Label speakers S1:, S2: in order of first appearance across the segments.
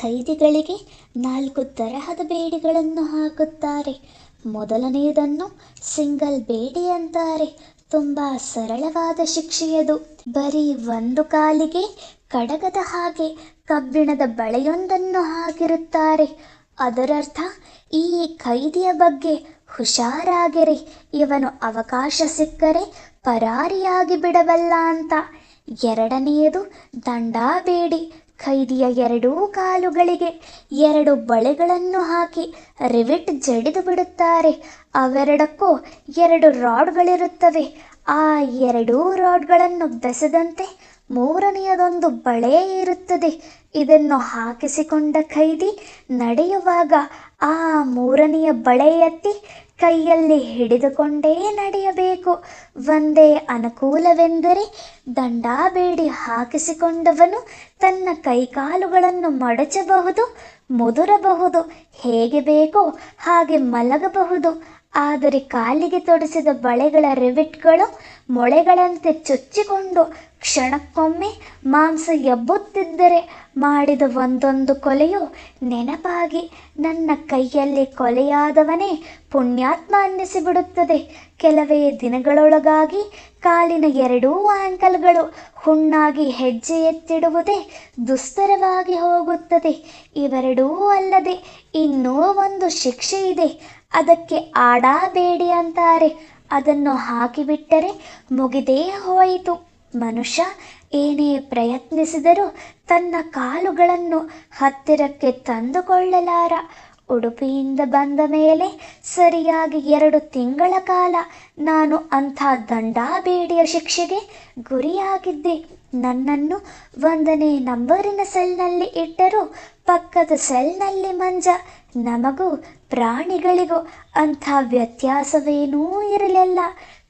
S1: ಖೈದಿಗಳಿಗೆ ನಾಲ್ಕು ತರಹದ ಬೇಡಿಗಳನ್ನು ಹಾಕುತ್ತಾರೆ. ಮೊದಲನೆಯದನ್ನು ಸಿಂಗಲ್ ಬೇಡಿ ಅಂತಾರೆ. ತುಂಬ ಸರಳವಾದ ಶಿಕ್ಷೆಯದು. ಬರೀ ಒಂದು ಕಾಲಿಗೆ ಕಡಗದ ಹಾಗೆ ಕಬ್ಬಿಣದ ಬಳೆಯೊಂದನ್ನು ಹಾಕಿರುತ್ತಾರೆ. ಅದರರ್ಥ, ಈ ಖೈದಿಯ ಬಗ್ಗೆ ಹುಷಾರಾಗಿರಿ. ಇವನು ಅವಕಾಶ ಸಿಕ್ಕರೆ ಪರಾರಿಯಾಗಿ ಬಿಡಬಲ್ಲ ಅಂತ. ಎರಡನೆಯದು, ದಂಡಾಬೇಡಿ. ಖೈದಿಯ ಎರಡೂ ಕಾಲುಗಳಿಗೆ ಎರಡು ಬಳೆಗಳನ್ನು ಹಾಕಿ ರಿವಿಟ್ ಜಡಿದು ಬಿಡುತ್ತಾರೆ. ಅವೆರಡಕ್ಕೂ ಎರಡು ರಾಡ್ಗಳಿರುತ್ತವೆ. ಆ ಎರಡೂ ರಾಡ್ಗಳನ್ನು ಬೆಸೆದಂತೆ ಮೂರನೆಯದೊಂದು ಬಳೆ ಇರುತ್ತದೆ. ಇದನ್ನು ಹಾಕಿಸಿಕೊಂಡ ಖೈದಿ ನಡೆಯುವಾಗ ಆ ಮೂರನೆಯ ಬಳೆ ಎತ್ತಿ ಕೈಯಲ್ಲಿ ಹಿಡಿದುಕೊಂಡೇ ನಡೆಯಬೇಕು. ಒಂದೇ ಅನುಕೂಲವೆಂದರೆ ದಂಡಾಬೇಡಿ ಹಾಕಿಸಿಕೊಂಡವನು ತನ್ನ ಕೈಕಾಲುಗಳನ್ನು ಮಡಚಬಹುದು, ಮುದುರಬಹುದು. ಹೇಗೆ ಬೇಕೋ ಹಾಗೆ ಮಲಗಬಹುದು. ಆದರೆ ಕಾಲಿಗೆ ತೊಡಿಸಿದ ಬಳೆಗಳ ರಿವಿಟ್ಗಳು ಮೊಳೆಗಳಂತೆ ಚುಚ್ಚಿಕೊಂಡು ಕ್ಷಣಕ್ಕೊಮ್ಮೆ ಮಾಂಸ ಎಬ್ಬುತ್ತಿದ್ದರೆ ಮಾಡಿದ ಒಂದೊಂದು ಕೊಲೆಯು ನೆನಪಾಗಿ ನನ್ನ ಕೈಯಲ್ಲಿ ಕೊಲೆಯಾದವನೇ ಪುಣ್ಯಾತ್ಮ ಅನ್ನಿಸಿಬಿಡುತ್ತದೆ. ಕೆಲವೇ ದಿನಗಳೊಳಗಾಗಿ ಕಾಲಿನ ಎರಡೂ ಆ್ಯಂಕಲ್ಗಳು ಹುಣ್ಣಾಗಿ ಹೆಜ್ಜೆ ಎತ್ತಿಡುವುದೇ ದುಸ್ತರವಾಗಿ ಹೋಗುತ್ತದೆ. ಇವೆರಡೂ ಅಲ್ಲದೆ ಇನ್ನೂ ಒಂದು ಶಿಕ್ಷೆ ಇದೆ ಅದಕ್ಕೆ ಆಡಬೇಡಿ ಅಂತಾರೆ. ಅದನ್ನು ಹಾಕಿಬಿಟ್ಟರೆ ಮುಗಿದೇ ಹೋಯಿತು. ಮನುಷ್ಯ ಏನೇ ಪ್ರಯತ್ನಿಸಿದರೂ ತನ್ನ ಕಾಲುಗಳನ್ನು ಹತ್ತಿರಕ್ಕೆ ತಂದುಕೊಳ್ಳಲಾರ. ಉಡುಪಿಯಿಂದ ಬಂದ ಮೇಲೆ ಸರಿಯಾಗಿ ಎರಡು ತಿಂಗಳ ಕಾಲ ನಾನು ಅಂಥ ದಂಡಾಬೇಡಿಯ ಶಿಕ್ಷೆಗೆ ಗುರಿಯಾಗಿದ್ದೆ. ನನ್ನನ್ನು ಒಂದನೇ ನಂಬರಿನ ಸೆಲ್ನಲ್ಲಿ ಇಟ್ಟರು, ಪಕ್ಕದ ಸೆಲ್ನಲ್ಲಿ ಮಂಜ. ನಮಗೂ ಪ್ರಾಣಿಗಳಿಗೂ ಅಂಥ ವ್ಯತ್ಯಾಸವೇನೂ ಇರಲಿಲ್ಲ.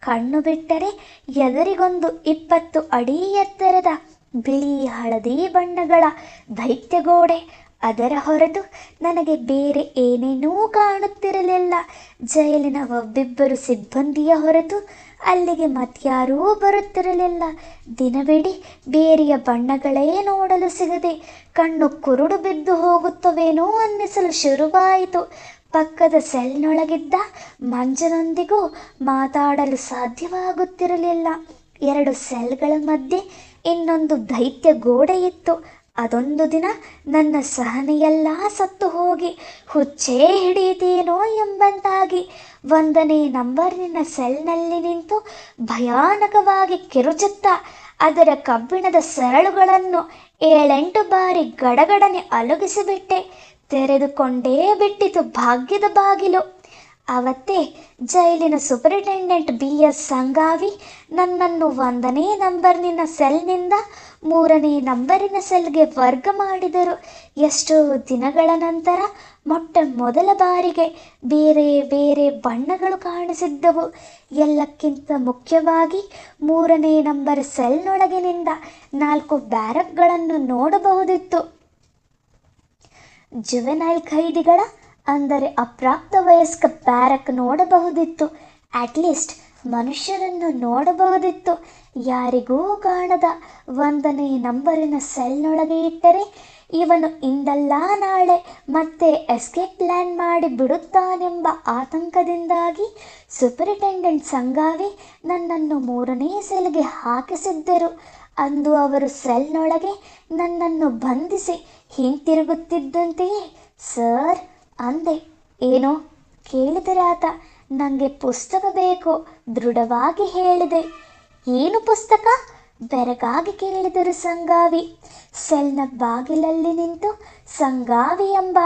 S1: ಕಣ್ಣು ಬಿಟ್ಟರೆ ಎದರಿಗೊಂದು ಇಪ್ಪತ್ತು ಅಡಿ ಎತ್ತರದ ಬಿಳಿ ಹಳದಿ ಬಣ್ಣಗಳ ದೈತ್ಯಗೋಡೆ ಅದರ ಹೊರತು ನನಗೆ ಬೇರೆ ಏನೇನೂ ಕಾಣುತ್ತಿರಲಿಲ್ಲ. ಜೈಲಿನ ಒಬ್ಬಿಬ್ಬರು ಸಿಬ್ಬಂದಿಯ ಹೊರತು ಅಲ್ಲಿಗೆ ಮತ್ಯಾರೂ ಬರುತ್ತಿರಲಿಲ್ಲ. ದಿನವಿಡೀ ಬೇರೆಯ ಬಣ್ಣಗಳೇ ನೋಡಲು ಸಿಗದೆ ಕಣ್ಣು ಕುರುಡು ಬಿದ್ದು ಹೋಗುತ್ತವೇನೋ ಅನ್ನಿಸಲು ಶುರುವಾಯಿತು. ಪಕ್ಕದ ಸೆಲ್ನೊಳಗಿದ್ದ ಮಂಜನೊಂದಿಗೂ ಮಾತಾಡಲು ಸಾಧ್ಯವಾಗುತ್ತಿರಲಿಲ್ಲ. ಎರಡು ಸೆಲ್ಗಳ ಮಧ್ಯೆ ಇನ್ನೊಂದು ದೈತ್ಯ ಗೋಡೆ ಇತ್ತು ಅದೊಂದು ದಿನ ನನ್ನ ಸಹನೆಯೆಲ್ಲ ಸತ್ತು ಹೋಗಿ ಹುಚ್ಚೇ ಹಿಡಿಯಿತೇನೋ ಎಂಬಂತಾಗಿ ಒಂದನೇ ನಂಬರಿನ ಸೆಲ್ನಲ್ಲಿ ನಿಂತು ಭಯಾನಕವಾಗಿ ಕಿರುಚುತ್ತಾ ಅದರ ಕಬ್ಬಿಣದ ಸರಳುಗಳನ್ನು ಏಳೆಂಟು ಬಾರಿ ಗಡಗಡನೆ ಅಲುಗಿಸಿಬಿಟ್ಟೆ, ತೆರೆದುಕೊಂಡೇ ಬಿಟ್ಟಿತು ಭಾಗ್ಯದ ಬಾಗಿಲು. ಅವತ್ತೇ ಜೈಲಿನ ಸೂಪರಿಂಟೆಂಡೆಂಟ್ ಬಿ ಎಸ್ ಸಂಗಾವಿ ನನ್ನನ್ನು ಒಂದನೇ ನಂಬರ್ನಿನ ಸೆಲ್ನಿಂದ ಮೂರನೇ ನಂಬರಿನ ಸೆಲ್ಗೆ ವರ್ಗ ಮಾಡಿದರು. ಎಷ್ಟೋ ದಿನಗಳ ನಂತರ ಮೊಟ್ಟ ಮೊದಲ ಬಾರಿಗೆ ಬೇರೆ ಬೇರೆ ಬಣ್ಣಗಳು ಕಾಣಿಸಿದ್ದವು. ಎಲ್ಲಕ್ಕಿಂತ ಮುಖ್ಯವಾಗಿ ಮೂರನೇ ನಂಬರ್ ಸೆಲ್ನೊಳಗಿನಿಂದ ನಾಲ್ಕು ಬ್ಯಾರಕ್ಗಳನ್ನು ನೋಡಬಹುದಿತ್ತು. ಜುವೆನೈಲ್ ಖೈದಿಗಳ ಅಂದರೆ ಅಪ್ರಾಪ್ತ ವಯಸ್ಕ ಪ್ಯಾರಕ್ ನೋಡಬಹುದಿತ್ತು. ಅಟ್ಲೀಸ್ಟ್ ಮನುಷ್ಯರನ್ನು ನೋಡಬಹುದಿತ್ತು. ಯಾರಿಗೂ ಕಾಣದ ಒಂದನೇ ನಂಬರಿನ ಸೆಲ್ನೊಳಗೆ ಇಟ್ಟರೆ ಇವನು ಇಂದಲ್ಲ ನಾಳೆ ಮತ್ತೆ ಎಸ್ಕೇಪ್ ಪ್ಲ್ಯಾನ್ ಮಾಡಿ ಬಿಡುತ್ತಾನೆಂಬ ಆತಂಕದಿಂದಾಗಿ ಸೂಪರಿಟೆಂಡೆಂಟ್ ಸಂಗಾವಿ ನನ್ನನ್ನು ಮೂರನೇ ಸೆಲ್ಗೆ ಹಾಕಿಸಿದ್ದರು. ಅಂದು ಅವರು ಸೆಲ್ನೊಳಗೆ ನನ್ನನ್ನು ಬಂಧಿಸಿ ಹಿಂತಿರುಗುತ್ತಿದ್ದಂತೆಯೇ ಸರ್ ಅಂದೆ, ಏನೋ ಕೇಳಿದರಾತ ನನಗೆ ಪುಸ್ತಕ ಬೇಕು, ದೃಢವಾಗಿ ಹೇಳಿದೆ. ಏನು ಪುಸ್ತಕ? ಬೆರಗಾಗಿ ಕೇಳಿದರು ಸಂಗಾವಿ. ಸೆಲ್ನ ಬಾಗಿಲಲ್ಲಿ ನಿಂತು, ಸಂಗಾವಿ ಎಂಬ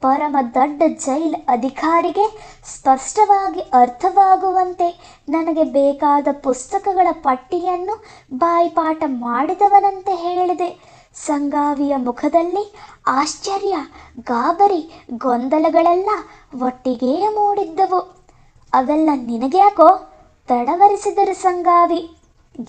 S1: ಪರಮ ದೊಡ್ಡ ಜೈಲ್ ಅಧಿಕಾರಿಗೆ ಸ್ಪಷ್ಟವಾಗಿ ಅರ್ಥವಾಗುವಂತೆ ನನಗೆ ಬೇಕಾದ ಪುಸ್ತಕಗಳ ಪಟ್ಟಿಯನ್ನು ಬಾಯಿಪಾಠ ಮಾಡಿದವನಂತೆ ಹೇಳಿದೆ. ಸಂಗಾವಿಯ ಮುಖದಲ್ಲಿ ಆಶ್ಚರ್ಯ, ಗಾಬರಿ, ಗೊಂದಲಗಳೆಲ್ಲ ಒಟ್ಟಿಗೇ ಮೂಡಿದ್ದವು. ಅವೆಲ್ಲ ನಿನಗ್ಯಾಕೋ ತಡವರಿಸಿದರು ಸಂಗಾವಿ?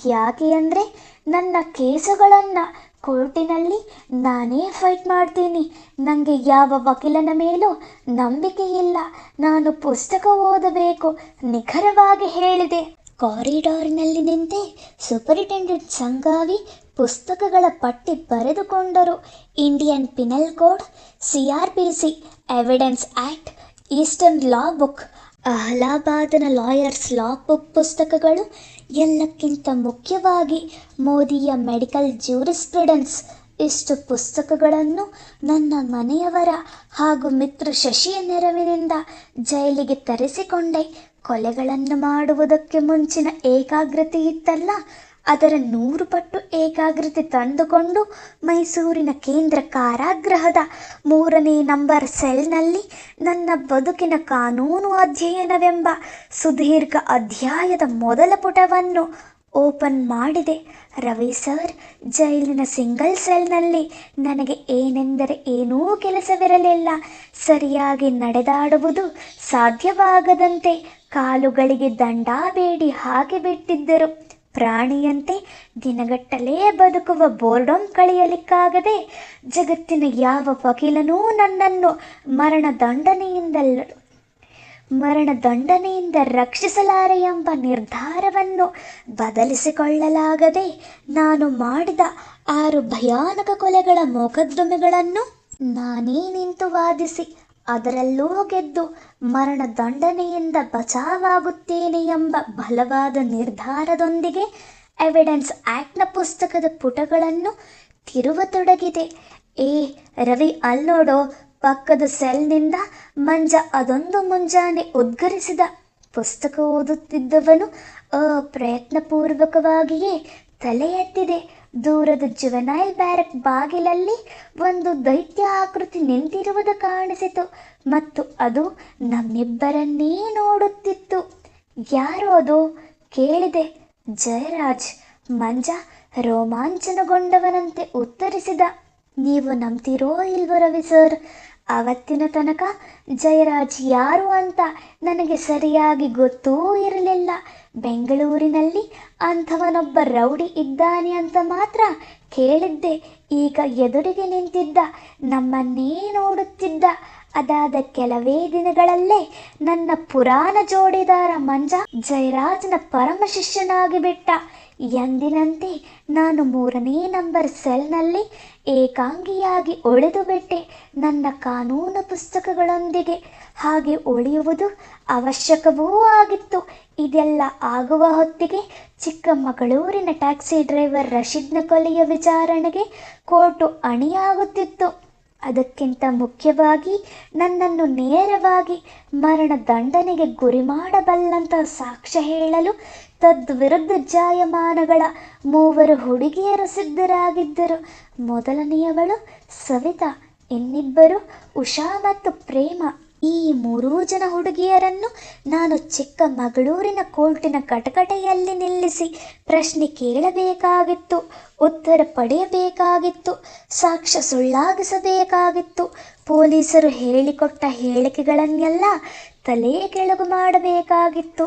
S1: ಯಾಕೆ ಅಂದರೆ ನನ್ನ ಕೇಸುಗಳನ್ನು ಕೋರ್ಟಿನಲ್ಲಿ ನಾನೇ ಫೈಟ್ ಮಾಡ್ತೀನಿ. ನನಗೆ ಯಾವ ವಕೀಲನ ಮೇಲೂ ನಂಬಿಕೆ ಇಲ್ಲ ನಾನು ಪುಸ್ತಕ ಓದಬೇಕು, ನಿಖರವಾಗಿ ಹೇಳಿದೆ. ಕಾರಿಡಾರ್ನಲ್ಲಿ ನಿಂತೆ ಸೂಪರಿಟೆಂಡೆಂಟ್ ಸಂಗಾವಿ ಪುಸ್ತಕಗಳ ಪಟ್ಟಿ ಬರೆದುಕೊಂಡರು. Indian penal code, C R P C, evidence act eastern law book, ಅಹ್ಲಾಬಾದನ lawyers law book ಪುಸ್ತಕಗಳು ಎಲ್ಲಕ್ಕಿಂತ ಮುಖ್ಯವಾಗಿ ಮೋದಿಯ ಮೆಡಿಕಲ್ ಜ್ಯೂರಿಸ್ಪ್ರಿಡೆನ್ಸ್ ಇಷ್ಟು ಪುಸ್ತಕಗಳನ್ನು ನನ್ನ ಮನೆಯವರ ಹಾಗೂ ಮಿತ್ರ ಶಶಿಯ ನೆರವಿನಿಂದ ಜೈಲಿಗೆ ತರಿಸಿಕೊಂಡೆ. ಕೊಲೆಗಳನ್ನು ಮಾಡುವುದಕ್ಕೆ ಮುಂಚಿನ ಏಕಾಗ್ರತೆ ಇತ್ತಲ್ಲ, ಅದರ ನೂರು ಪಟ್ಟು ಏಕಾಗ್ರತೆ ತಂದುಕೊಂಡು ಮೈಸೂರಿನ ಕೇಂದ್ರ ಕಾರಾಗೃಹದ ಮೂರನೇ ನಂಬರ್ ಸೆಲ್ನಲ್ಲಿ ನನ್ನ ಬದುಕಿನ ಕಾನೂನು ಅಧ್ಯಯನವೆಂಬ ಸುದೀರ್ಘ ಅಧ್ಯಾಯದ ಮೊದಲ ಪುಟವನ್ನು ಓಪನ್ ಮಾಡಿದೆ. ರವಿ ಸರ್, ಜೈಲಿನ ಸಿಂಗಲ್ ಸೆಲ್ನಲ್ಲಿ ನನಗೆ ಏನೆಂದರೆ ಏನೂ ಕೆಲಸವಿರಲಿಲ್ಲ. ಸರಿಯಾಗಿ ನಡೆದಾಡುವುದು ಸಾಧ್ಯವಾಗದಂತೆ ಕಾಲುಗಳಿಗೆ ದಂಡ ಬೇಡಿ ಹಾಕಿಬಿಟ್ಟಿದ್ದರು ಪ್ರಾಣಿಯಂತೆ ದಿನಗಟ್ಟಲೇ ಬದುಕುವ ಬೋರ್ಡಂ ಕಳೆಯಲಿಕ್ಕಾಗದೆ ಜಗತ್ತಿನ ಯಾವ ವಕೀಲನೂ ನನ್ನನ್ನು ಮರಣ ದಂಡನೆಯಿಂದಲ್ಲ ಮರಣ ದಂಡನೆಯಿಂದ ರಕ್ಷಿಸಲಾರೆ ಎಂಬ ನಿರ್ಧಾರವನ್ನು ಬದಲಿಸಿಕೊಳ್ಳಲಾಗದೆ ನಾನು ಮಾಡಿದ ಆರು ಭಯಾನಕ ಕೊಲೆಗಳ ಮೊಕದ್ದಮೆಗಳನ್ನು ನಾನೇ ನಿಂತು ವಾದಿಸಿ ಅದರಲ್ಲೂ ಗೆದ್ದು ಮರಣ ದಂಡನೆಯಿಂದ ಬಚಾವಾಗುತ್ತೇನೆ ಎಂಬ ಬಲವಾದ ನಿರ್ಧಾರದೊಂದಿಗೆ ಎವಿಡೆನ್ಸ್ ಆಕ್ಟ್ನ ಪುಸ್ತಕದ ಪುಟಗಳನ್ನು ತಿರುವತೊಡಗಿದೆ. ಏ, ರವಿ, ಅಲ್ನೋಡೋ ಪಕ್ಕದ ಸೆಲ್ನಿಂದ ಮಂಜ ಅದೊಂದು ಮುಂಜಾನೆ ಉದ್ಗರಿಸಿದ ಪುಸ್ತಕ ಓದುತ್ತಿದ್ದವನು ಅಪ್ರಯತ್ನಪೂರ್ವಕವಾಗಿಯೇ ತಲೆ ಎತ್ತಿದೆ ದೂರದ ಜುವೆನೈಲ್ ಬ್ಯಾರಕ್ ಬಾಗಿಲಲ್ಲಿ ಒಂದು ದೈತ್ಯ ಆಕೃತಿ ನಿಂತಿರುವುದು ಕಾಣಿಸಿತು ಮತ್ತು ಅದು ನಮ್ಮಿಬ್ಬರನ್ನೇ ನೋಡುತ್ತಿತ್ತು. ಯಾರು ಅದು? ಕೇಳಿದೆ. ಜಯರಾಜ್. ಮಂಜ ರೋಮಾಂಚನಗೊಂಡವನಂತೆ ಉತ್ತರಿಸಿದ. ನೀವು ನಂಬ್ತೀರೋ ಇಲ್ವೋ ರವಿ ಸರ್? ಅವತ್ತಿನ ತನಕ ಜಯರಾಜ್ ಯಾರು ಅಂತ ನನಗೆ ಸರಿಯಾಗಿ ಗೊತ್ತೂ ಇರಲಿಲ್ಲ. ಬೆಂಗಳೂರಿನಲ್ಲಿ ಅಂಥವನೊಬ್ಬ ರೌಡಿ ಇದ್ದಾನೆ ಅಂತ ಮಾತ್ರ ಕೇಳಿದ್ದೆ. ಈಗ ಎದುರಿಗೆ ನಿಂತಿದ್ದ, ನಮ್ಮನ್ನೇ ನೋಡುತ್ತಿದ್ದ. ಅದಾದ ಕೆಲವೇ ದಿನಗಳಲ್ಲೇ ನನ್ನ ಪುರಾಣ ಜೋಡಿದಾರ ಮಂಜ ಜಯರಾಜ್ನ ಪರಮ ಶಿಷ್ಯನಾಗಿ ಬಿಟ್ಟ ಎಂದಿನಂತೆ ನಾನು ಮೂರನೇ ನಂಬರ್ ಸೆಲ್ನಲ್ಲಿ ಏಕಾಂಗಿಯಾಗಿ ಉಳಿದು ಬಿಟ್ಟೆ. ನನ್ನ ಕಾನೂನು ಪುಸ್ತಕಗಳೊಂದಿಗೆ ಹಾಗೆ ಉಳಿಯುವುದು ಅವಶ್ಯಕವೂ ಆಗಿತ್ತು. ಇದೆಲ್ಲ ಆಗುವ ಹೊತ್ತಿಗೆ ಚಿಕ್ಕಮಗಳೂರಿನ ಟ್ಯಾಕ್ಸಿ ಡ್ರೈವರ್ ರಶೀದ್ನ ಕೊಲೆಯ ವಿಚಾರಣೆಗೆ ಕೋರ್ಟು ಅಣಿಯಾಗುತ್ತಿತ್ತು. ಅದಕ್ಕಿಂತ ಮುಖ್ಯವಾಗಿ ನನ್ನನ್ನು ನೇರವಾಗಿ ಮರಣ ದಂಡನೆಗೆ ಗುರಿ ಮಾಡಬಲ್ಲಂತ ಸಾಕ್ಷ್ಯ ಹೇಳಲು ತದ್ವಿರುದ್ಧ ಜಾಯಮಾನಗಳ ಮೂವರು ಹುಡುಗಿಯರು ಸಿದ್ಧರಾಗಿದ್ದರು. ಮೊದಲನೆಯವಳು ಸವಿತಾ, ಇನ್ನಿಬ್ಬರು ಉಷಾ ಮತ್ತು ಪ್ರೇಮ. ಈ ಮೂರೂ ಜನ ಹುಡುಗಿಯರನ್ನು ನಾನು ಚಿಕ್ಕ ಮಗಳೂರಿನ ಕೋರ್ಟಿನ ಕಟಕಟೆಯಲ್ಲಿ ನಿಲ್ಲಿಸಿ ಪ್ರಶ್ನೆ ಕೇಳಬೇಕಾಗಿತ್ತು, ಉತ್ತರ ಪಡೆಯಬೇಕಾಗಿತ್ತು, ಸಾಕ್ಷ್ಯ ಸುಳ್ಳಾಗಿಸಬೇಕಾಗಿತ್ತು. ಪೊಲೀಸರು ಹೇಳಿಕೊಟ್ಟ ಹೇಳಿಕೆಗಳನ್ನೆಲ್ಲ ತಲೆ ಕೆಳಗು ಮಾಡಬೇಕಾಗಿತ್ತು.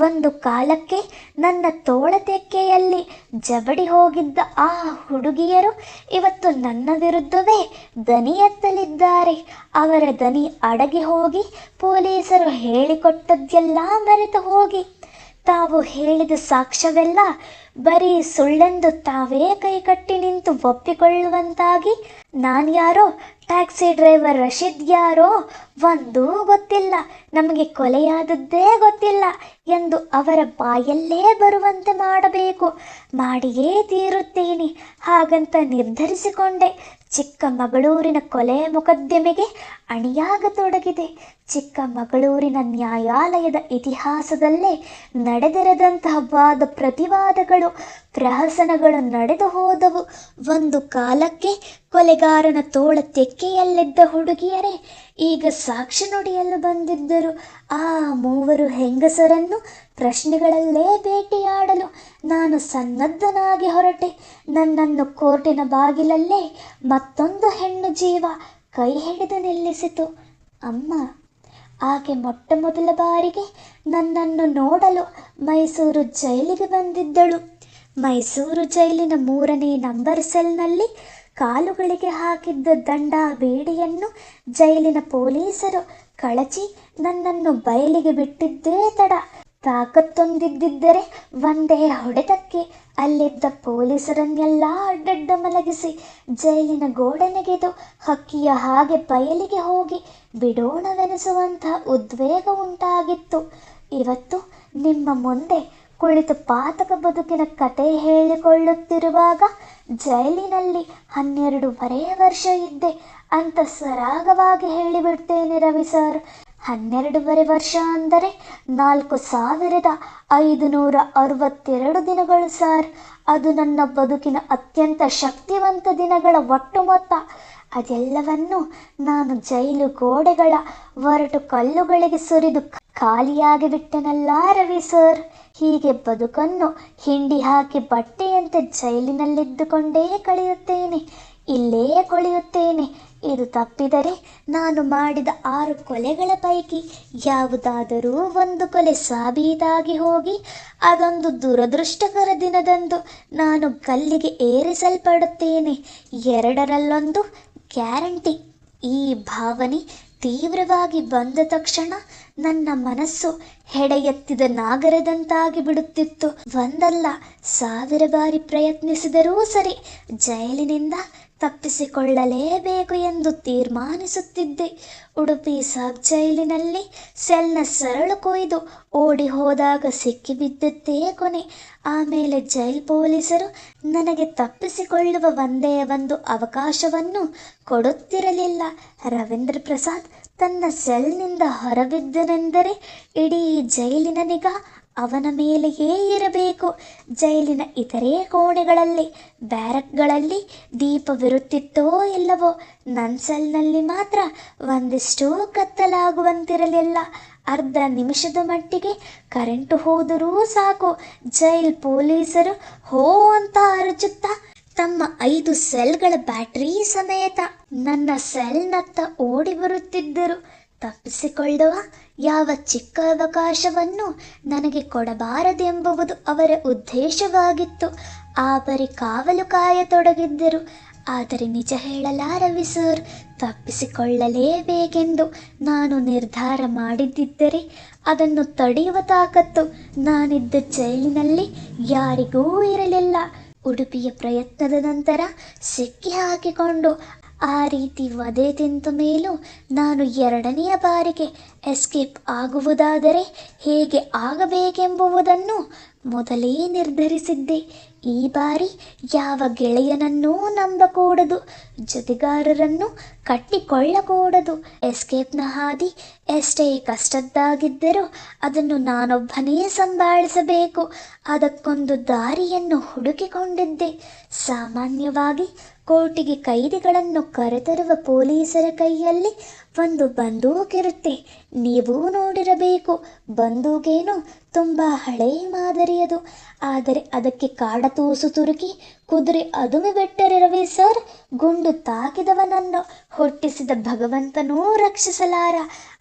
S1: ಒಂದು ಕಾಲಕ್ಕೆ ನನ್ನ ತೋಳತೆಕ್ಕೆಯಲ್ಲಿ ಜಬಡಿ ಹೋಗಿದ್ದ ಆ ಹುಡುಗಿಯರು ಇವತ್ತು ನನ್ನ ವಿರುದ್ಧವೇ ದನಿ ಎತ್ತಲಿದ್ದಾರೆ ಅವರ ದನಿ ಅಡಗಿ ಹೋಗಿ ಪೊಲೀಸರು ಹೇಳಿಕೊಟ್ಟದ್ದೆಲ್ಲ ಮರೆತು ಹೋಗಿ. ತಾವು ಹೇಳಿದ ಸಾಕ್ಷ್ಯವೆಲ್ಲ ಬರೀ ಸುಳ್ಳೆಂದು ತಾವೇ ಕೈಕಟ್ಟಿ ನಿಂತು ಒಪ್ಪಿಕೊಳ್ಳುವಂತಾಗಿ ನಾನು ಯಾರೋ, ಟ್ಯಾಕ್ಸಿ ಡ್ರೈವರ್ ರಶೀದ್ ಯಾರೋ, ಒಂದೂ ಗೊತ್ತಿಲ್ಲ, ನಮಗೆ ಕೊಲೆಯಾದದ್ದೇ ಗೊತ್ತಿಲ್ಲ ಎಂದು ಅವರ ಬಾಯಲ್ಲೇ ಬರುವಂತೆ ಮಾಡಬೇಕು. ಮಾಡಿಯೇ ತೀರುತ್ತೇನೆ, ಹಾಗಂತ ನಿರ್ಧರಿಸಿಕೊಂಡೆ. ಚಿಕ್ಕಮಗಳೂರಿನ ಕೊಲೆ ಮೊಕದ್ದಮೆಗೆ ಅಣಿಯಾಗತೊಡಗಿದೆ ಚಿಕ್ಕಮಗಳೂರಿನ ನ್ಯಾಯಾಲಯದ ಇತಿಹಾಸದಲ್ಲೇ ನಡೆದಿರದಂತಹ ವಾದ ಪ್ರತಿವಾದಗಳು, ಪ್ರಹಸನಗಳು ನಡೆದು ಹೋದವು. ಒಂದು ಕಾಲಕ್ಕೆ ಕೊಲೆಗಾರನ ತೋಳ ತೆಕ್ಕೆಯಲ್ಲಿದ್ದ ಹುಡುಗಿಯರೇ ಈಗ ಸಾಕ್ಷಿ ನುಡಿಯಲು ಬಂದಿದ್ದರು. ಆ ಮೂವರು ಹೆಂಗಸರನ್ನು ಪ್ರಶ್ನೆಗಳಲ್ಲೇ ಭೇಟಿಯಾಡಲು ನಾನು ಸನ್ನದ್ಧನಾಗಿ ಹೊರಟೆ. ನನ್ನನ್ನು ಕೋರ್ಟಿನ ಬಾಗಿಲಲ್ಲೇ ಮತ್ತೊಂದು ಹೆಣ್ಣು ಜೀವ ಕೈ ಹಿಡಿದು ನಿಲ್ಲಿಸಿತು. ಅಮ್ಮ ಆಕೆ ಮೊಟ್ಟ ಮೊದಲ ಬಾರಿಗೆ ನನ್ನನ್ನು ನೋಡಲು ಮೈಸೂರು ಜೈಲಿಗೆ ಬಂದಿದ್ದಳು. ಮೈಸೂರು ಜೈಲಿನ ಮೂರನೇ ನಂಬರ್ ಸೆಲ್ನಲ್ಲಿ ಕಾಲುಗಳಿಗೆ ಹಾಕಿದ್ದ ದಂಡ ಬೇಡಿಯನ್ನು ಜೈಲಿನ ಪೊಲೀಸರು ಕಳಚಿ ನನ್ನನ್ನು ಬಯಲಿಗೆ ಬಿಟ್ಟಿದ್ದೇ ತಡ. ತಾಕತ್ತೊಂದಿದ್ದರೆ ಒಂದೇ ಹೊಡೆತಕ್ಕೆ ಅಲ್ಲಿದ್ದ ಪೊಲೀಸರನ್ನೆಲ್ಲ ಅಡ್ಡಡ್ಡ ಮಲಗಿಸಿ ಜೈಲಿನ ಗೋಡೆ ನೆಗೆದು ಹಕ್ಕಿಯ ಹಾಗೆ ಬಯಲಿಗೆ ಹೋಗಿ ಬಿಡೋಣವೆನಿಸುವಂಥ ಉದ್ವೇಗ ಉಂಟಾಗಿತ್ತು. ಇವತ್ತು ನಿಮ್ಮ ಮುಂದೆ ಕುಳಿತು ಪಾತಕ ಬದುಕಿನ ಕತೆ ಹೇಳಿಕೊಳ್ಳುತ್ತಿರುವಾಗ ಜೈಲಿನಲ್ಲಿ ಹನ್ನೆರಡೂವರೆ ವರ್ಷ ಇದ್ದೆ ಅಂತ ಸರಾಗವಾಗಿ ಹೇಳಿಬಿಡ್ತೇನೆ ರವಿ ಸರ್. ಹನ್ನೆರಡೂವರೆ ವರ್ಷ ಅಂದರೆ ನಾಲ್ಕು ಸಾವಿರದ ಐದು ನೂರ ಅರವತ್ತೆರಡು ದಿನಗಳು ಸರ್. ಅದು ನನ್ನ ಬದುಕಿನ ಅತ್ಯಂತ ಶಕ್ತಿವಂತ ದಿನಗಳ ಒಟ್ಟು ಮೊತ್ತ. ಅದೆಲ್ಲವನ್ನು ನಾನು ಜೈಲು ಗೋಡೆಗಳ ಒರಟು ಕಲ್ಲುಗಳಿಗೆ ಸುರಿದು ಖಾಲಿಯಾಗಿ ಬಿಟ್ಟನಲ್ಲ ರವಿ ಸರ್. ಹೀಗೆ ಬದುಕನ್ನು ಹಿಂಡಿ ಹಾಕಿ ಬಟ್ಟೆಯಂತೆ ಜೈಲಿನಲ್ಲಿದ್ದುಕೊಂಡೇ ಕಳೆಯುತ್ತೇನೆ. ಇಲ್ಲೇ ಕೊಳೆಯುತ್ತೇನೆ. ಇದು ತಪ್ಪಿದರೆ ನಾನು ಮಾಡಿದ ಆರು ಕೊಲೆಗಳ ಪೈಕಿ ಯಾವುದಾದರೂ ಒಂದು ಕೊಲೆ ಸಾಬೀತಾಗಿ ಹೋಗಿ ಅದೊಂದು ದುರದೃಷ್ಟಕರ ದಿನದಂದು ನಾನು ಕಲ್ಲಿಗೆ ಏರಿಸಲ್ಪಡುತ್ತೇನೆ. ಎರಡರಲ್ಲೊಂದು ಗ್ಯಾರಂಟಿ. ಈ ಭಾವನೆ ತೀವ್ರವಾಗಿ ಬಂದ ತಕ್ಷಣ ನನ್ನ ಮನಸ್ಸು ಹೆಡೆಯೆತ್ತಿದ ನಾಗರದಂತಾಗಿ ಬಿಡುತ್ತಿತ್ತು. ಒಂದಲ್ಲ, ಸಾವಿರ ಬಾರಿ ಪ್ರಯತ್ನಿಸಿದರೂ ಸರಿ, ಜೈಲಿನಿಂದ ತಪ್ಪಿಸಿಕೊಳ್ಳಲೇಬೇಕು ಎಂದು ತೀರ್ಮಾನಿಸುತ್ತಿದ್ದೆ. ಉಡುಪಿ ಸಬ್ ಜೈಲಿನಲ್ಲಿ ಸೆಲ್ನ ಸರಳು ಕೊಯ್ದು ಓಡಿ ಹೋದಾಗ ಸಿಕ್ಕಿಬಿದ್ದದ್ದೇ ಕೊನೆ. ಆಮೇಲೆ ಜೈಲ್ ಪೊಲೀಸರು ನನಗೆ ತಪ್ಪಿಸಿಕೊಳ್ಳುವ ಒಂದೇ ಒಂದು ಅವಕಾಶವನ್ನು ಕೊಡುತ್ತಿರಲಿಲ್ಲ. ರವೀಂದ್ರ ಪ್ರಸಾದ್ ತನ್ನ ಸೆಲ್ನಿಂದ ಹೊರಬಿದ್ದನೆಂದರೆ ಇಡೀ ಜೈಲಿನ ನಿಗಾ ಅವನ ಮೇಲೆಯೇ ಇರಬೇಕು. ಜೈಲಿನ ಇತರೆ ಕೋಣೆಗಳಲ್ಲಿ, ಬ್ಯಾರಕ್ಗಳಲ್ಲಿ ದೀಪವಿರುತ್ತಿತ್ತೋ ಇಲ್ಲವೋ ನನ್ನ ಸೆಲ್ನಲ್ಲಿ ಮಾತ್ರ ಒಂದಿಷ್ಟು ಕತ್ತಲಾಗುವಂತಿರಲಿಲ್ಲ. ಅರ್ಧ ನಿಮಿಷದ ಮಟ್ಟಿಗೆ ಕರೆಂಟು ಹೋದರೂ ಸಾಕು. ಜೈಲ್ ಪೊಲೀಸರು ಹೋ ಅಂತ ಅರಚುತ್ತಾ, ತಮ್ಮ ಐದು ಸೆಲ್ಗಳ ಬ್ಯಾಟರಿ ಸಮೇತ ನನ್ನ ಸೆಲ್ನತ್ತ ಓಡಿ ಬರುತ್ತಿದ್ದರು. ತಪ್ಪಿಸಿಕೊಳ್ಳುವ ಯಾವ ಚಿಕ್ಕ ಅವಕಾಶವನ್ನು ನನಗೆ ಕೊಡಬಾರದೆಂಬುದು ಅವರ ಉದ್ದೇಶವಾಗಿತ್ತು. ಆ ಬರಿ ಕಾವಲು ಕಾಯತೊಡಗಿದ್ದರು. ಆದರೆ ನಿಜ ಹೇಳಲಾರವಿ ಸರ್ ತಪ್ಪಿಸಿಕೊಳ್ಳಲೇಬೇಕೆಂದು ನಾನು ನಿರ್ಧಾರ ಮಾಡಿದ್ದಿದ್ದರೆ ಅದನ್ನು ತಡೆಯುವ ತಾಕತ್ತು ನಾನಿದ್ದ ಜೈಲಿನಲ್ಲಿ ಯಾರಿಗೂ ಇರಲಿಲ್ಲ. ಉಡುಪಿಯ ಪ್ರಯತ್ನದ ನಂತರ ಸಿಕ್ಕಿ ಹಾಕಿಕೊಂಡು ಆ ರೀತಿ ವಧೆ ತಿಂತ ಮೇಲೂ ನಾನು ಎರಡನೆಯ ಬಾರಿಗೆ ಎಸ್ಕೇಪ್ ಆಗುವುದಾದರೆ ಹೇಗೆ ಆಗಬೇಕೆಂಬುವುದನ್ನು ಮೊದಲೇ ನಿರ್ಧರಿಸಿದ್ದೆ. ಈ ಬಾರಿ ಯಾವ ಗೆಳೆಯನನ್ನೂ ನಂಬಕೂಡದು, ಜೊತೆಗಾರರನ್ನು ಕಟ್ಟಿಕೊಳ್ಳಕೂಡದು. ಎಸ್ಕೇಪ್ನ ಹಾದಿ ಎಷ್ಟೇ ಕಷ್ಟದ್ದಾಗಿದ್ದರೂ ಅದನ್ನು ನಾನೊಬ್ಬನೇ ಸಂಭಾಳಿಸಬೇಕು. ಅದಕ್ಕೊಂದು ದಾರಿಯನ್ನು ಹುಡುಕಿಕೊಂಡಿದ್ದೆ. ಸಾಮಾನ್ಯವಾಗಿ ಕೋರ್ಟಿಗೆ ಕೈದಿಗಳನ್ನು ಕರೆತರುವ ಪೊಲೀಸರ ಕೈಯಲ್ಲಿ ಒಂದು ಬಂದೂಕಿರುತ್ತೆ ನೀವು ನೋಡಿರಬೇಕು, ಬಂದೂಕೇನು ತುಂಬ ಹಳೇ ಮಾದರಿಯದು ಆದರೆ ಅದಕ್ಕೆ ಕಾಡ ಕಾಡತೂಸು ತುರುಕಿ, ಕುದುರೆ ಅದುಮೆ ಬಿಟ್ಟರೆ ಸರ್, ಗುಂಡು ತಾಕಿದವನನ್ನು ಹುಟ್ಟಿಸಿದ ಭಗವಂತನೂ ರಕ್ಷಿಸಲಾರ.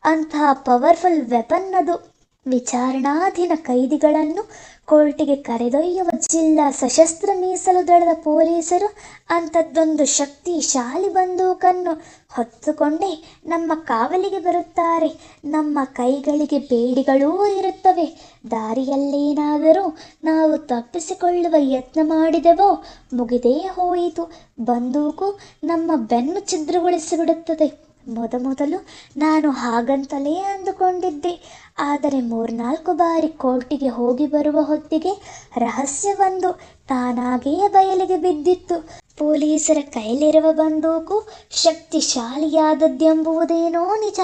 S1: ಅಂತಹ ಪವರ್ಫುಲ್ ವೆಪನ್ ಅದು. ವಿಚಾರಣಾಧೀನ ಕೈದಿಗಳನ್ನು ಕೋರ್ಟಿಗೆ ಕರೆದೊಯ್ಯುವ ಜಿಲ್ಲಾ ಸಶಸ್ತ್ರ ಮೀಸಲು ದಳದ ಪೊಲೀಸರು, ಅಂಥದ್ದೊಂದು ಶಕ್ತಿಶಾಲಿ ಬಂದೂಕನ್ನು ಹೊತ್ತುಕೊಂಡೇ ನಮ್ಮ ಕಾವಲಿಗೆ ಬರುತ್ತಾರೆ. ನಮ್ಮ ಕೈಗಳಿಗೆ ಬೇಡಿಗಳೂ ಇರುತ್ತವೆ. ದಾರಿಯಲ್ಲೇನಾದರೂ ನಾವು ತಪ್ಪಿಸಿಕೊಳ್ಳುವ ಯತ್ನ ಮಾಡಿದೆವೋ, ಮುಗಿದೇ ಹೋಯಿತು. ಬಂದೂಕು ನಮ್ಮ ಬೆನ್ನು ಛಿದ್ರಗೊಳಿಸಿಬಿಡುತ್ತದೆ. ಮೊದಮೊದಲು ನಾನು ಹಾಗಂತಲೇ ಅಂದುಕೊಂಡಿದ್ದೆ. ಆದರೆ ಮೂರ್ನಾಲ್ಕು ಬಾರಿ ಕೋರ್ಟಿಗೆ ಹೋಗಿ ಬರುವ ಹೊತ್ತಿಗೆ ರಹಸ್ಯವೊಂದು ತಾನಾಗೆಯೇ ಬಯಲಿಗೆ ಬಿದ್ದಿತ್ತು. ಪೊಲೀಸರ ಕೈಲಿರುವ ಬಂದೂಕು ಶಕ್ತಿಶಾಲಿಯಾದದ್ದೆಂಬುವುದೇನೋ ನಿಜ.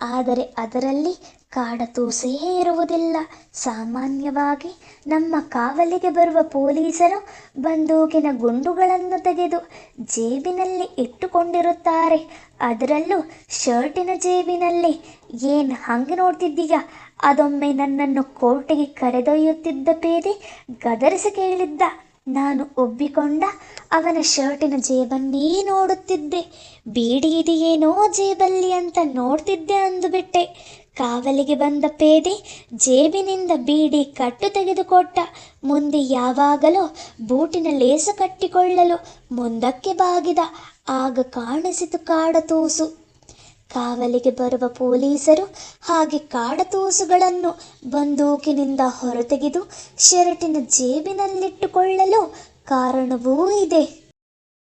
S1: ಆದರೆ ಅದರಲ್ಲಿ ಕಾಡತೂಸೇ ಇರುವುದಿಲ್ಲ. ಸಾಮಾನ್ಯವಾಗಿ ನಮ್ಮ ಕಾವಲಿಗೆ ಬರುವ ಪೊಲೀಸರು ಬಂದೂಕಿನ ಗುಂಡುಗಳನ್ನು ತೆಗೆದು ಜೇಬಿನಲ್ಲಿ ಇಟ್ಟುಕೊಂಡಿರುತ್ತಾರೆ. ಅದರಲ್ಲೂ ಶರ್ಟಿನ ಜೇಬಿನಲ್ಲಿ, ಏನು ಹಂಗೆ ನೋಡ್ತಿದ್ದೀಯ? ಅದೊಮ್ಮೆ ನನ್ನನ್ನು ಕೋರ್ಟಿಗೆ ಕರೆದೊಯ್ಯುತ್ತಿದ್ದ ಪೇದೆ ಗದರಿಸಿ ಕೇಳಿದ್ದ. ನಾನು ಒಬ್ಬಿಕೊಂಡ ಅವನ ಶರ್ಟಿನ ಜೇಬನ್ನೇ ನೋಡುತ್ತಿದ್ದೆ. ಬೀಡಿ ಇದೆಯೇನೋ ಜೇಬಲ್ಲಿ ಅಂತ ನೋಡ್ತಿದ್ದೆ ಅಂದುಬಿಟ್ಟೆ. ಕಾವಲಿಗೆ ಬಂದ ಪೇದೆ ಜೇಬಿನಿಂದ ಬೀಡಿ ಕಟ್ಟು ತೆಗೆದುಕೊಟ್ಟ. ಮುಂದೆ ಯಾವಾಗಲೋ ಬೂಟಿನ ಲೇಸು ಕಟ್ಟಿಕೊಳ್ಳಲು ಮುಂದಕ್ಕೆ ಬಾಗಿದ. ಆಗ ಕಾಣಿಸಿತು ಕಾಡತೂಸು. ಕಾವಲಿಗೆ ಬರುವ ಪೊಲೀಸರು ಹಾಗೆ ಕಾಡತೂಸುಗಳನ್ನು ಬಂದೂಕಿನಿಂದ ಹೊರತೆಗೆದು ಶರ್ಟಿನ ಜೇಬಿನಲ್ಲಿಟ್ಟುಕೊಳ್ಳಲು ಕಾರಣವೂ ಇದೆ.